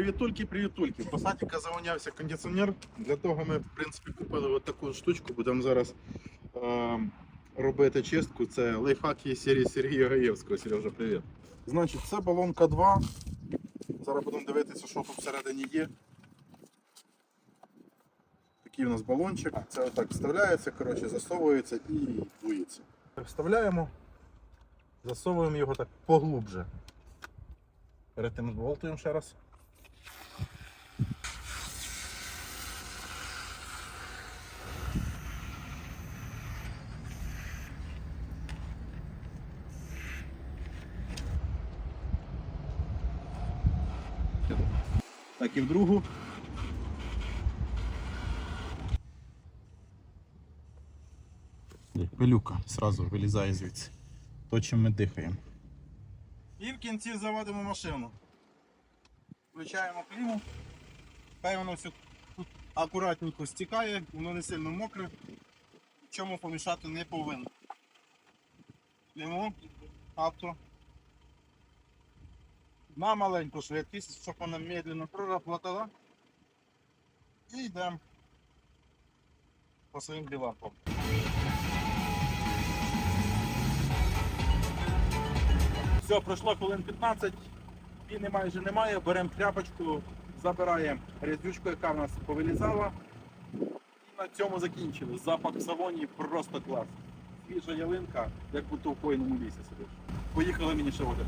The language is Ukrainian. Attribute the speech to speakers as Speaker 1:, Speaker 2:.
Speaker 1: Привітульки, привітульки. В посадіка завонявся кондиціонер. Для того ми, в принципі, купили от таку штучку. Будемо зараз е, робити чистку. Це лайфхаки серії Сергія Гаєвського. Сережа, привіт. Значить, це балонка 2. Зараз будемо дивитися, що тут всередині є. Такий у нас балончик. Це отак вставляється, коротше, засовується і дується. Вставляємо, засовуємо його так поглубже. Перед тим зболтуємо ще раз. Так і в другу. Пилюка сразу вилізає звідси. То, чим ми дихаємо. І в кінці заводимо машину. Включаємо кліму. Хай воно все акуратненько стікає, воно не сильно мокре. Чому помішати не повинно. Кліму, авто. На маленьку швидкість, щоб вона медленно проработала. І йдемо по своїм ділам. Все, пройшло хвилин 15, піни майже немає, беремо тряпочку, забираємо різдючку, яка в нас повилізала. І на цьому закінчили. Запах в салоні просто клас. Свіжа ялинка, як будто в хвойному лісі сидиш. Поїхали мені ще води.